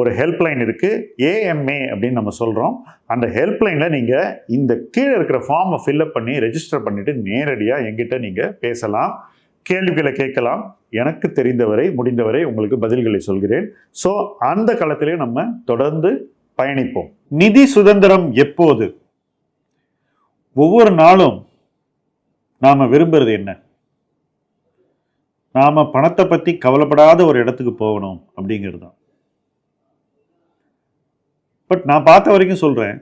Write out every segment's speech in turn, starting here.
ஒரு ஹெல்ப்லைன் இருக்குது ஏஎம்ஏ அப்படின்னு நம்ம சொல்கிறோம் அந்த ஹெல்ப்லைனில் நீங்கள் இந்த கீழே இருக்கிற ஃபார்மை ஃபில்அப் பண்ணி ரெஜிஸ்டர் பண்ணிவிட்டு நேரடியாக எங்கிட்ட நீங்கள் பேசலாம். கேள்விகளை கேட்கலாம். எனக்கு தெரிந்தவரை முடிந்தவரை உங்களுக்கு பதில்களை சொல்கிறேன். ஸோ அந்த களத்திலே நம்ம தொடர்ந்து பயணிப்போம். நிதி சுதந்திரம் எப்போது? ஒவ்வொரு நாளும் நாம் விரும்புறது என்ன? நாம் பணத்தை பற்றி கவலைப்படாத ஒரு இடத்துக்கு போகணும் அப்படிங்கிறது தான். பட் நான் பார்த்த வரைக்கும் சொல்கிறேன்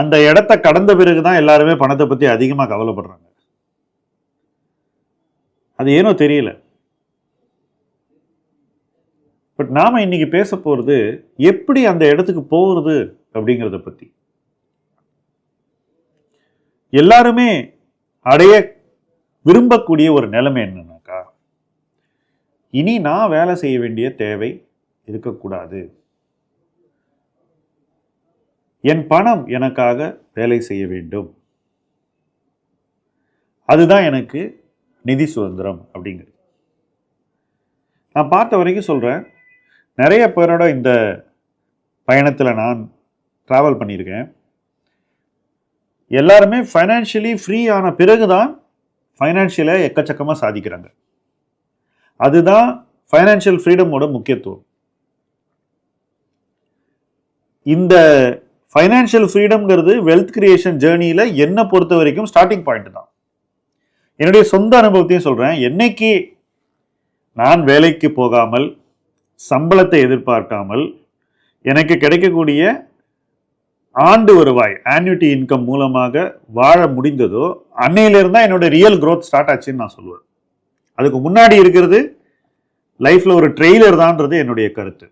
அந்த இடத்த கடந்த பிறகு தான் எல்லாருமே பணத்தை பற்றி அதிகமாக கவலைப்படுறாங்க. அது ஏனோ தெரியல. பட் நாம் இன்னைக்கு பேச போகிறது எப்படி அந்த இடத்துக்கு போகிறது அப்படிங்கிறத பற்றி எல்லாருமே அடைய விரும்பக்கூடிய ஒரு நிலைமை என்னன்னாக்கா இனி நான் வேலை செய்ய வேண்டிய தேவை இருக்கக்கூடாது. என் பணம் எனக்காக வேலை செய்ய வேண்டும். அதுதான் எனக்கு நிதி சுதந்திரம் அப்படிங்கிறது. நான் பார்த்த வரைக்கும் சொல்கிறேன் நிறைய பேரோட இந்த பயணத்தில் நான் ட்ராவல் பண்ணியிருக்கேன். எல்லாருமே ஃபைனான்ஷியலி ஃப்ரீ ஆன பிறகு தான் ஃபைனான்ஷியலை எக்கச்சக்கமாக சாதிக்கிறாங்க. அதுதான் ஃபைனான்ஷியல் ஃப்ரீடமோட முக்கியத்துவம். இந்த ஃபைனான்ஷியல் ஃப்ரீடம்ங்கிறது வெல்த் கிரியேஷன் ஜேர்னியில் என்னை பொறுத்த வரைக்கும் ஸ்டார்டிங் பாயிண்ட் தான். என்னுடைய சொந்த அனுபவத்தையும் சொல்கிறேன் என்னைக்கு நான் வேலைக்கு போகாமல் சம்பளத்தை எதிர்பார்க்காமல் எனக்கு கிடைக்கக்கூடிய ஆண்டு வருவாய் ஆன்யூட்டி இன்கம் மூலமாக வாழ முடிந்ததோ அன்னையிலிருந்தால் தான் என்னோட ரியல் க்ரோத் ஸ்டார்ட் ஆச்சுன்னு நான் சொல்லுவேன். அதுக்கு முன்னாடி இருக்கிறது லைஃப்பில் ஒரு ட்ரெய்லர் தான்ன்றது என்னுடைய கருத்து.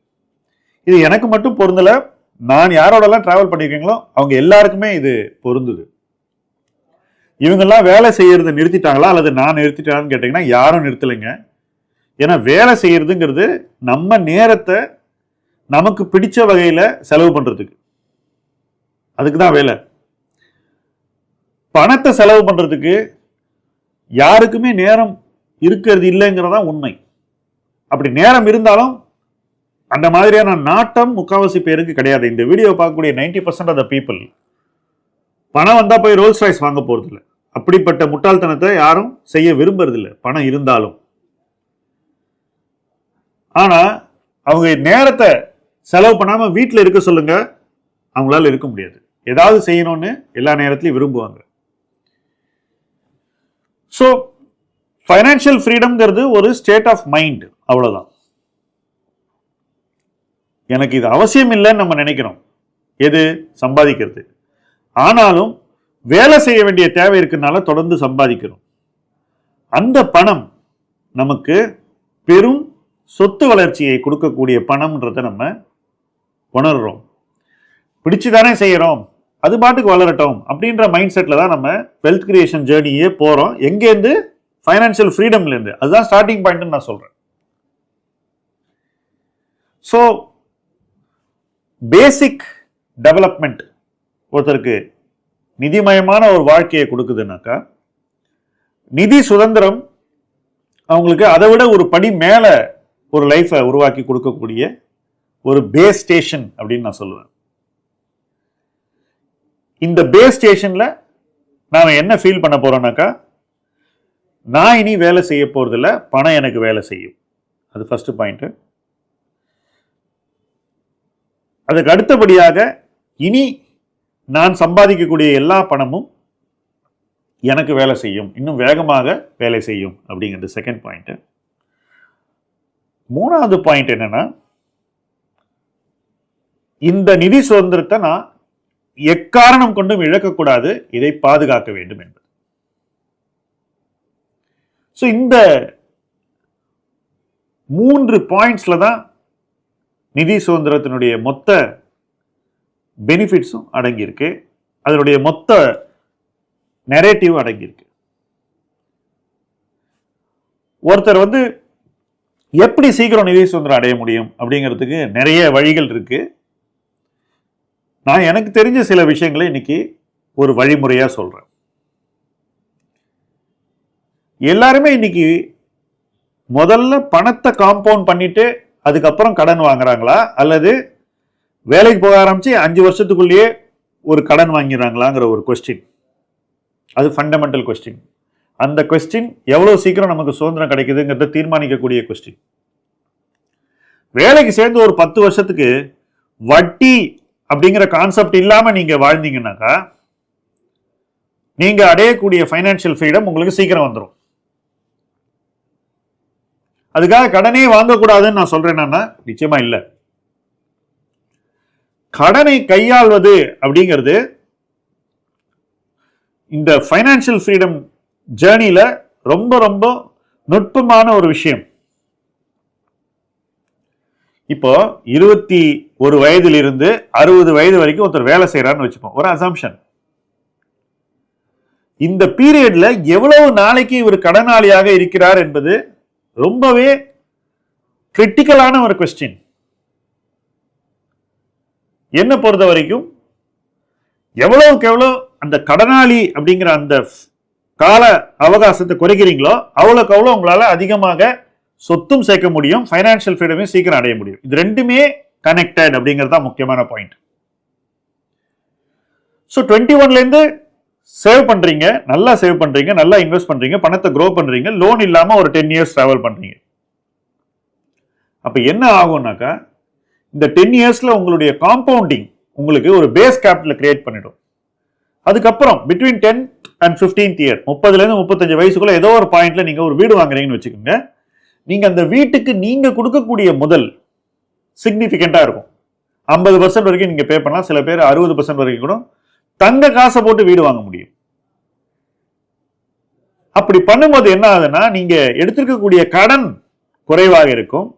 இது எனக்கு மட்டும் பொருந்தலை நான் யாரோடலாம் ட்ராவல் பண்ணியிருக்கீங்களோ அவங்க எல்லாருக்குமே இது பொருந்துது. இவங்கெல்லாம் வேலை செய்யறதை நிறுத்திட்டாங்களா அல்லது நான் நிறுத்திட்டான்னு கேட்டிங்கன்னா யாரும் நிறுத்தலைங்க. ஏன்னா வேலை செய்யறதுங்கிறது நம்ம நேரத்தை நமக்கு பிடிச்ச வகையில் செலவு பண்ணுறதுக்கு அதுக்கு தான் வேலை. பணத்தை செலவு பண்ணுறதுக்கு யாருக்குமே நேரம் இருக்கிறது இல்லைங்கிறதான் உண்மை. அப்படி நேரம் இருந்தாலும் அந்த மாதிரியான நாட்டம் முக்காவாசி பேருக்கு கிடையாது. இந்த வீடியோ பார்க்கக்கூடிய ninety percent of the people பணம் வந்தால் போய் ரோல்ஸ் ராய்ஸ் வாங்க போகிறதில்ல அப்படிப்பட்ட முட்டாள்தனத்தை யாரும் செய்ய விரும்புறதில்ல. பணம் இருந்தாலும். ஆனால் அவங்க நேரத்தை செலவு பண்ணாமல் வீட்டில் இருக்க சொல்லுங்க அவங்களால இருக்க முடியாது. ஏதாவது செய்யணும்னு எல்லா நேரத்திலையும் விரும்புவாங்க. ஸோ ஃபைனான்ஷியல் ஃப்ரீடம்ங்கிறது ஒரு ஸ்டேட் ஆஃப் மைண்ட் அவ்வளோதான் எனக்கு இது அவசியம் இல்லைன்னு நம்ம நினைக்கிறோம். எது? சம்பாதிக்கிறது. ஆனாலும் வேலை செய்ய வேண்டிய தேவை இருக்கிறதுனால தொடர்ந்து சம்பாதிக்கிறோம். அந்த பணம் நமக்கு பெரும் சொத்து வளர்ச்சியை கொடுக்கக்கூடிய பணம்ன்றதை நம்ம உணர்றோம். பிடிச்சு தானே செய்கிறோம் அது பாட்டுக்கு வளரட்டும் அப்படின்ற மைண்ட் செட்டில் தான் நம்ம வெல்த் கிரியேஷன் ஜேர்னியே போகிறோம் எங்கேருந்து? ஃபைனான்ஷியல் ஃப்ரீடம்லேருந்து அதுதான் ஸ்டார்டிங் பாயிண்ட்னு நான் சொல்கிறேன் ஸோ பேசிக் டெவலப்மெண்ட் ஒருத்தருக்கு நிதிமயமான ஒரு வாழ்க்கையை கொடுக்குதுனாக்கா நிதி சுதந்திரம் அவங்களுக்கு அதை விட ஒரு படி மேலே ஒரு லைஃப்பை உருவாக்கி கொடுக்கக்கூடிய ஒரு பேஸ் ஸ்டேஷன் அப்படின்னு நான் சொல்லுவேன். இந்த பேஸ் ஸ்டேஷனில் நாம் என்ன ஃபீல் பண்ண போகிறோம்னாக்கா நான் இனி வேலை செய்ய போகிறதில்ல பணம் எனக்கு வேலை செய்யும். அது ஃபஸ்ட்டு பாயிண்ட்டு அதுக்கு அடுத்தபடியாக இனி நான் சம்பாதிக்கக்கூடிய எல்லா பணமும் எனக்கு வேலை செய்யும். இன்னும் வேகமாக வேலை செய்யும் அப்படிங்கிறது செகண்ட் பாயிண்ட்டு மூணாவது பாயிண்ட் என்னென்னா இந்த நிதி சுதந்திரத்தை நான் எக்காரணம் கொண்டும் இழக்கக்கூடாது இதை பாதுகாக்க வேண்டும் என்பது. ஸோ இந்த மூன்று பாயிண்ட்ஸில் தான் நிதி சுதந்திரத்தினுடைய மொத்த பெனிஃபிட்ஸும் அடங்கியிருக்கு. அதனுடைய மொத்த நெரேட்டிவ் அடங்கியிருக்கு. ஒருத்தர் வந்து எப்படி சீக்கிரம் நிதி சுதந்திரம் அடைய முடியும் அப்படிங்கிறதுக்கு நிறைய வழிகள் இருக்கு. நான் எனக்கு தெரிஞ்ச சில விஷயங்களை இன்னைக்கு ஒரு வழிமுறையாக சொல்கிறேன் எல்லாருமே இன்னைக்கு முதல்ல பணத்தை காம்பவுண்ட் பண்ணிட்டு அதுக்கப்புறம் கடன் வாங்குறாங்களா? அல்லது வேலைக்கு போக ஆரம்பித்து அஞ்சு வருஷத்துக்குள்ளேயே ஒரு கடன் வாங்கிடுறாங்களாங்கிற ஒரு கொஸ்டின் அது ஃபண்டமெண்டல் கொஸ்டின் அந்த கொஸ்டின் எவ்வளோ சீக்கிரம் நமக்கு சுதந்திரம் கிடைக்குதுங்கிறத தீர்மானிக்கக்கூடிய கொஸ்டின் வேலைக்கு சேர்ந்து ஒரு பத்து வருஷத்துக்கு வட்டி அப்படிங்கிற கான்செப்ட் இல்லாமல் நீங்கள் வாழ்ந்தீங்கன்னாக்கா நீங்கள் அடையக்கூடிய ஃபைனான்சியல் ஃப்ரீடம் உங்களுக்கு சீக்கிரம் வந்துடும் அதுக்காக கடனே வாங்கக்கூடாதுன்னு நான் சொல்றேன்னா நிச்சயமா இல்லை. கடனை கையாள்வது அப்படிங்கிறது இந்த ஃபைனான்சியல் ஃப்ரீடம் ஜேர்னியில் ரொம்ப ரொம்ப நுட்பமான ஒரு விஷயம். இப்போ இருபத்தி ஒரு வயதிலிருந்து அறுபது வயது வரைக்கும் ஒருத்தர் வேலை செய்கிறான்னு வச்சுப்போம். ஒரு அசம்ஷன் இந்த பீரியட்ல எவ்வளவு நாளைக்கு இவர் கடனாளியாக இருக்கிறார் என்பது ரொம்பவே கிரிட்டிக்கலான ஒரு கொஸ்டின் என்ன பொறுத்த வரைக்கும் எவ்வளவுக்கு எவ்வளோ அந்த கடனாளி அப்படிங்கிற அந்த கால அவகாசத்தை குறைக்கிறீங்களோ அவ்வளோக்கு அவ்வளோ உங்களால் அதிகமாக சொத்தும் சேர்க்க முடியும் ஃபைனான்சியல் ஃப்ரீடமையும் சீக்கிரம் அடைய முடியும். இது ரெண்டுமே கனெக்டட் அப்படிங்கிறது தான் முக்கியமான பாயிண்ட் ஸோ டுவெண்ட்டி ஒன்லேருந்து சேவ் பண்ணுறீங்க நல்லா சேவ் பண்ணுறீங்க நல்லா இன்வெஸ்ட் பண்ணுறீங்க பணத்தை க்ரோ பண்ணுறீங்க லோன் இல்லாமல் ஒரு டென் இயர்ஸ் ட்ராவல் பண்ணுறீங்க அப்போ என்ன ஆகும்னாக்கா இந்த டென் இயர்ஸில் உங்களுடைய காம்பவுண்டிங் உங்களுக்கு ஒரு பேஸ் கேபிட்டல் கிரியேட் பண்ணிடும். அதுக்கப்புறம் between ten and fifteenth year முப்பதுலேருந்து முப்பத்தஞ்சு வயசுக்குள்ளே ஏதோ ஒரு பாயிண்டில் நீங்கள் ஒரு வீடு வாங்குறீங்கன்னு வச்சுக்கோங்க. நீங்கள் அந்த வீட்டுக்கு நீங்கள் கொடுக்கக்கூடிய முதல் சிக்னிஃபிகண்ட்டாக இருக்கும். ஐம்பது பர்சன்ட் வரைக்கும் நீங்கள் பே பண்ணலாம். சில பேர் அறுபது பர்சன்ட் வரைக்கும் கூட தங்க காசை போட்டு வீடு வாங்க முடியும். அப்படி பண்ணும்போது என்ன ஆகுதுன்னா நீங்க எடுத்திருக்கக்கூடிய கடன் குறைவாக இருக்கும்.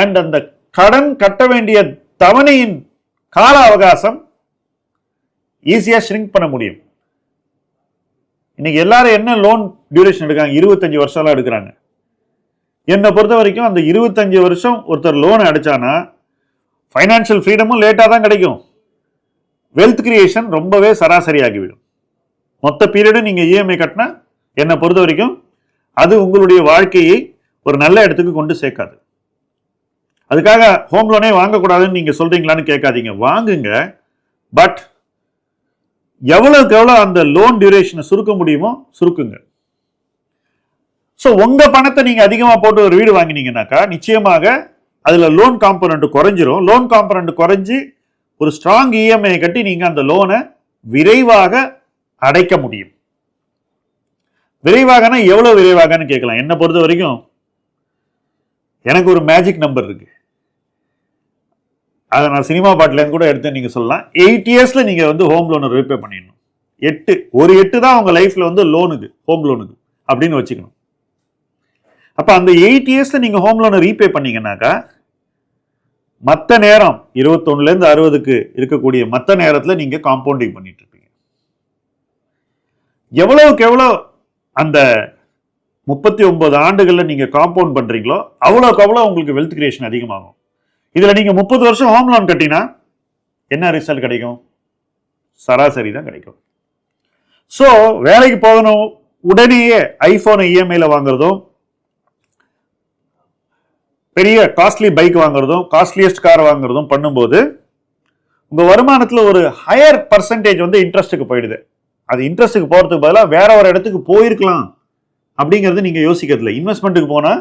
அண்ட் அந்த கடன் கட்ட வேண்டிய தவணையின் கால அவகாசம் ஈஸியாக ஷ்ரிங்க் பண்ண முடியும். இன்னைக்கு எல்லாரும் என்ன லோன் டியூரேஷன் எடுக்காங்க இருபத்தஞ்சு வருஷம்லாம் எடுக்கிறாங்க. என்னை பொறுத்த வரைக்கும் அந்த இருபத்தஞ்சு வருஷம் ஒருத்தர் லோன் அடிச்சானா ஃபைனான்சியல் ஃப்ரீடமும் லேட்டாக தான் கிடைக்கும். வெல்த் கிரியேஷன் ரொம்பவே சராசரியாகிவிடும். மொத்த பீரியடும் நீங்கள் இஎம்ஐ கட்டினா என்னை பொறுத்த வரைக்கும் அது உங்களுடைய வாழ்க்கையை ஒரு நல்ல இடத்துக்கு கொண்டு சேர்க்காது. அதுக்காக ஹோம் லோனே வாங்கக்கூடாதுன்னு நீங்கள் சொல்கிறீங்களான்னு கேட்காதீங்க. வாங்குங்க பட் எவ்வளோக்கு எவ்வளோ அந்த லோன் டியூரேஷனை சுருக்க முடியுமோ சுருக்குங்க. ஸோ உங்கள் பணத்தை நீங்கள் அதிகமாக போட்டு ஒரு வீடு வாங்கினீங்கன்னாக்கா நிச்சயமாக அதில் லோன் காம்பனண்ட் குறைஞ்சிரும். லோன் காம்பனண்ட் குறைஞ்சி ஒரு ஸ்ட்ராங் இஎம்ஐ கட்டி நீங்கள் அந்த லோனை விரைவாக அடைக்க முடியும். விரைவாகனா எவ்வளோ விரைவாகன்னு கேட்கலாம். என்னை பொறுத்த வரைக்கும் எனக்கு ஒரு மேஜிக் நம்பர் இருக்கு. அதை நான் சினிமா பாட்டிலேருந்து கூட எடுத்து நீங்கள் சொல்லலாம். எயிட் இயர்ஸில் நீங்கள் வந்து ஹோம் லோனை ரீபே பண்ணிடணும். எட்டு. ஒரு எட்டு தான் உங்கள் லைஃப்பில் வந்து லோனுக்கு ஹோம் லோனுக்கு அப்படின்னு வச்சுக்கணும். அப்போ அந்த எயிட் இயர்ஸில் நீங்கள் ஹோம் லோனை ரீபே பண்ணீங்கன்னாக்கா மற்ற நேரம் இருபத்தொன்னுலேருந்து அறுபதுக்கு இருக்கக்கூடிய மற்ற நேரத்தில் நீங்கள் காம்பவுண்டிங் பண்ணிட்டு இருப்பீங்க எவ்வளவுக்கு எவ்வளோ அந்த முப்பத்தி ஒன்பது ஆண்டுகளில் நீங்கள் காம்பவுண்ட் பண்ணுறீங்களோ அவ்வளோக்கு அவ்வளோ உங்களுக்கு வெல்த் கிரியேஷன் அதிகமாகும். இதில் நீங்கள் முப்பது வருஷம் ஹோம் லோன் கட்டினா என்ன ரிசல்ட் கிடைக்கும்? சராசரி தான் கிடைக்கும். ஸோ வேலைக்கு போகணும் உடனேயே ஐஃபோனை இஎம்ஐயில் வாங்குறதும் பெரிய காஸ்ட்லி பைக் வாங்குறதும் காஸ்ட்லியஸ்ட் கார் வாங்குறதும் பண்ணும்போது உங்கள் வருமானத்தில் ஒரு ஹையர் பர்சன்டேஜ் வந்து இன்ட்ரெஸ்ட்டுக்கு போயிடுது. அது இன்ட்ரெஸ்ட்டுக்கு போகிறதுக்கு பதிலாக வேற ஒரு இடத்துக்கு போயிருக்கலாம் அப்படிங்கிறது நீங்கள் யோசிக்கிறது இல்லை இன்வெஸ்ட்மெண்ட்டுக்கு போனால்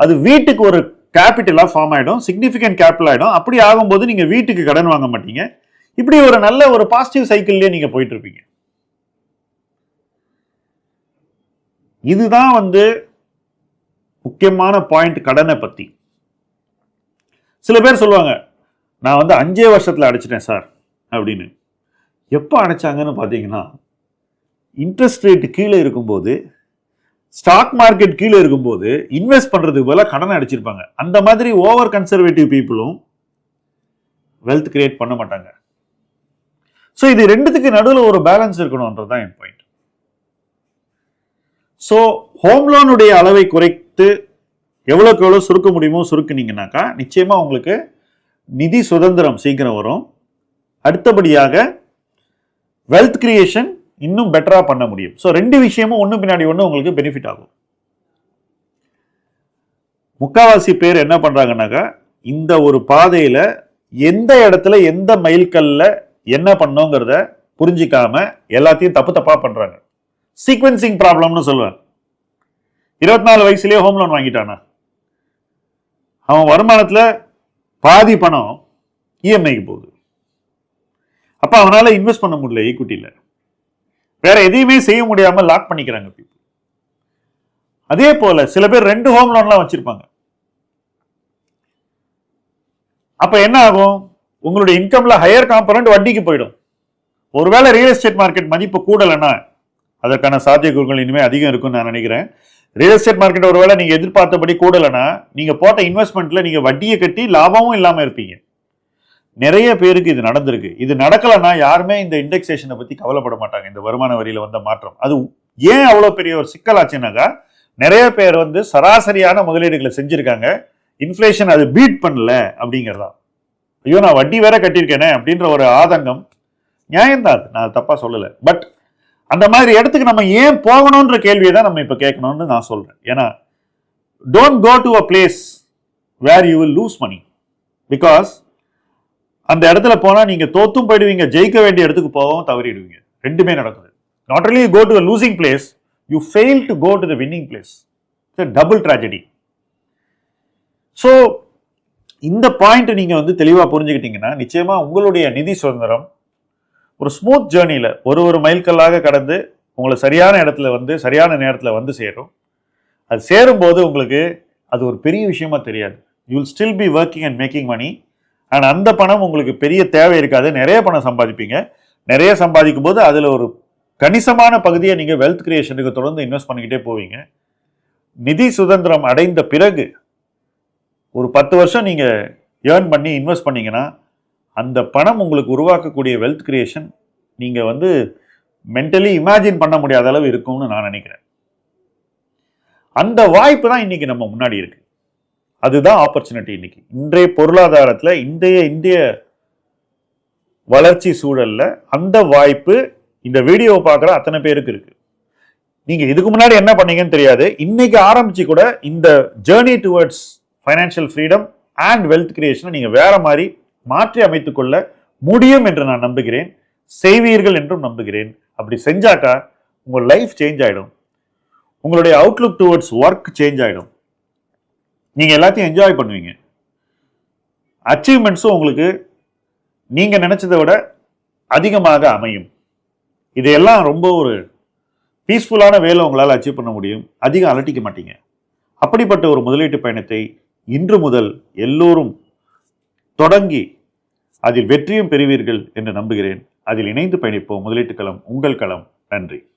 அது வீட்டுக்கு ஒரு கேபிட்டலாக ஃபார்ம் ஆகிடும் சிக்னிஃபிகண்ட் கேபிட்டல் ஆகிடும் அப்படி ஆகும்போது நீங்கள் வீட்டுக்கு கடன் வாங்க மாட்டீங்க. இப்படி ஒரு நல்ல ஒரு பாசிட்டிவ் சைக்கிள்லேயே நீங்கள் போயிட்டு இருப்பீங்க இதுதான் வந்து முக்கியமான பாயிண்ட் கடனை பற்றி சில பேர் சொல்லுவாங்க நான் வந்து அஞ்சே வருஷத்தில் அடைச்சிட்டேன் சார் அப்படின்னு. எப்போ அடைச்சாங்கன்னு பார்த்தீங்கன்னா இன்ட்ரெஸ்ட் ரேட்டு கீழே இருக்கும்போது ஸ்டாக் மார்க்கெட் கீழே இருக்கும்போது இன்வெஸ்ட் பண்ணுறதுக்கு போல கடனை அடிச்சிருப்பாங்க. அந்த மாதிரி ஓவர் கன்சர்வேட்டிவ் பீப்புளும் வெல்த் கிரியேட் பண்ண மாட்டாங்க. ஸோ இது ரெண்டுத்துக்கு நடுவில் ஒரு பேலன்ஸ் இருக்கணுன்றது தான் என் பாயிண்ட் ஸோ ஹோம் லோனுடைய அளவை குறைத்து எவ்வளோக்கு எவ்வளோ சுருக்க முடியுமோ சுருக்குனீங்கனாக்கா நிச்சயமா உங்களுக்கு நிதி சுதந்திரம் சீக்கிரம் வரும். அடுத்தபடியாக வெல்த் கிரியேஷன் இன்னும் பெட்டராக பண்ண முடியும். ஸோ ரெண்டு விஷயமும் ஒன்று பின்னாடி ஒன்று உங்களுக்கு பெனிஃபிட் ஆகும். முக்காவாசி பேர் என்ன பண்ணுறாங்கனாக்கா இந்த ஒரு பாதையில் எந்த இடத்துல எந்த மைல்கல்ல என்ன பண்ணோங்கிறத புரிஞ்சிக்காம எல்லாத்தையும் தப்பு தப்பாக பண்ணுறாங்க சீக்வென்சிங் ப்ராப்ளம்னு சொல்லுவேன் இருபத்தி நாலு வயசுலேயே ஹோம் லோன் வாங்கிட்டானா? அவன் வருமானத்துல பாதி பணம் இஎம்ஐக்கு போகுது. அப்ப அவனால இன்வெஸ்ட் பண்ண முடியல ஈக்குட்டியில் வேற எதையுமே செய்ய முடியாம லாக் பண்ணிக்கிறாங்க பீப்புள் அதே போல சில பேர் ரெண்டு ஹோம் லோன்லாம் வச்சிருப்பாங்க. அப்ப என்ன ஆகும்? உங்களுடைய இன்கம்ல ஹையர் காம்பனண்ட் வட்டிக்கு போயிடும். ஒருவேளை ரியல் எஸ்டேட் மார்க்கெட் மதிப்பு கூடலைன்னா அதற்கான சாத்தியக்கூறுகள் இனிமே அதிகம் இருக்கும்னு நான் நினைக்கிறேன். ரியல் எஸ்டேட் மார்க்கெட் ஒருவேளை நீங்கள் எதிர்பார்த்தபடி கூடலைன்னா நீங்கள் போட்ட இன்வெஸ்ட்மெண்ட்டில் நீங்கள் வட்டியை கட்டி லாபமும் இல்லாமல் இருப்பீங்க. நிறைய பேருக்கு இது நடந்திருக்கு. இது நடக்கலைன்னா யாருமே இந்த இண்டெக்ஸேஷனை பற்றி கவலைப்பட மாட்டாங்க. இந்த வருமான வரியில வந்த மாற்றம். அது ஏன் அவ்வளோ பெரிய ஒரு சிக்கலாச்சுனாக்கா நிறைய பேர் வந்து சராசரியான முதலீடுகளை செஞ்சுருக்காங்க. இன்ஃப்ளேஷன் அது பீட் பண்ணல அப்படிங்கிறதா. ஐயோ நான் வட்டி வேற கட்டியிருக்கேனே அப்படின்ற ஒரு ஆதங்கம். நியாயம்தான் அது. நான் தப்பாக சொல்லலை. பட் அந்த மாதிரி இடத்துக்கு நம்ம ஏன் போகணுன்ற கேள்வியை தான் நம்ம இப்போ கேட்கணும்னு நான் சொல்கிறேன் ஏன்னா don't go to a place where you will lose money because அந்த இடத்துல போனால் நீங்கள் தோத்தும் போயிடுவீங்க ஜெயிக்க வேண்டிய இடத்துக்கு போகவும் தவறிடுவீங்க. ரெண்டுமே நடக்குது. Not only go to losing place you fail to go to the winning place double tragedy so இந்த பாயிண்ட் நீங்கள் வந்து தெளிவாக புரிஞ்சுக்கிட்டீங்கன்னா நிச்சயமாக உங்களுடைய நிதி சுதந்திரம் ஒரு ஸ்மூத் ஜேர்னியில் ஒரு ஒரு மைல்கல்லாக கடந்து உங்களை சரியான இடத்துல வந்து சரியான நேரத்தில் வந்து சேரும். அது சேரும்போது உங்களுக்கு அது ஒரு பெரிய விஷயமா தெரியாது. You will still be working and making money and அந்த பணம் உங்களுக்கு பெரிய தேவை இருக்காது. நிறைய பணம் சம்பாதிப்பீங்க. நிறைய சம்பாதிக்கும் போது அதில் ஒரு கணிசமான பகுதியை நீங்கள் வெல்த் கிரியேஷனுக்கு தொடர்ந்து இன்வெஸ்ட் பண்ணிக்கிட்டே போவீங்க. நிதி சுதந்திரம் அடைந்த பிறகு ஒரு பத்து வருஷம் நீங்கள் ஏர்ன் பண்ணி இன்வெஸ்ட் பண்ணீங்கன்னா அந்த பணம் உங்களுக்கு உருவாக்கக்கூடிய வெல்த் கிரியேஷன் நீங்கள் வந்து மென்டலி இமேஜின் பண்ண முடியாத அளவு இருக்கும்னு நான் நினைக்கிறேன். அந்த வாய்ப்பு தான் இன்றைக்கி நம்ம முன்னாடி இருக்குது அதுதான் ஆப்பர்ச்சுனிட்டி இன்றைக்கி இன்றைய பொருளாதாரத்தில் இன்றைய இந்திய வளர்ச்சி சூழலில் அந்த வாய்ப்பு இந்த வீடியோவை பார்க்குற அத்தனை பேருக்கு இருக்குது நீங்கள் இதுக்கு முன்னாடி என்ன பண்ணீங்கன்னு தெரியாது. இன்னைக்கு ஆரம்பித்து கூட இந்த journey towards financial freedom and wealth கிரியேஷனை நீங்கள் வேறு மாதிரி மாற்றி அமைத்துக் கொள்ள முடியும் என்று நான் நம்புகிறேன். செய்வீர்கள் என்றும் நம்புகிறேன். அப்படி செஞ்சாக்கா உங்கள் லைஃப் சேஞ்ச் ஆகிடும் உங்களுடைய அவுட்லுக் டுவர்ட்ஸ் ஒர்க் சேஞ்ச் ஆகிடும் நீங்கள் எல்லாத்தையும் என்ஜாய் பண்ணுவீங்க. அச்சீவ்மெண்ட்ஸும் உங்களுக்கு நீங்கள் நினச்சதை விட அதிகமாக அமையும். இதையெல்லாம் ரொம்ப ஒரு பீஸ்ஃபுல்லான வேலை உங்களால் அச்சீவ் பண்ண முடியும். அதிகம் அலட்டிக்க மாட்டீங்க. அப்படிப்பட்ட ஒரு முதலீட்டு பயணத்தை இன்று முதல் எல்லோரும் தொடங்கி அதில் வெற்றியும் பெறுவீர்கள் என்று நம்புகிறேன். அதில் இணைந்து பயணிப்போம். முதலீட்டு களம் உங்கள் களம். நன்றி.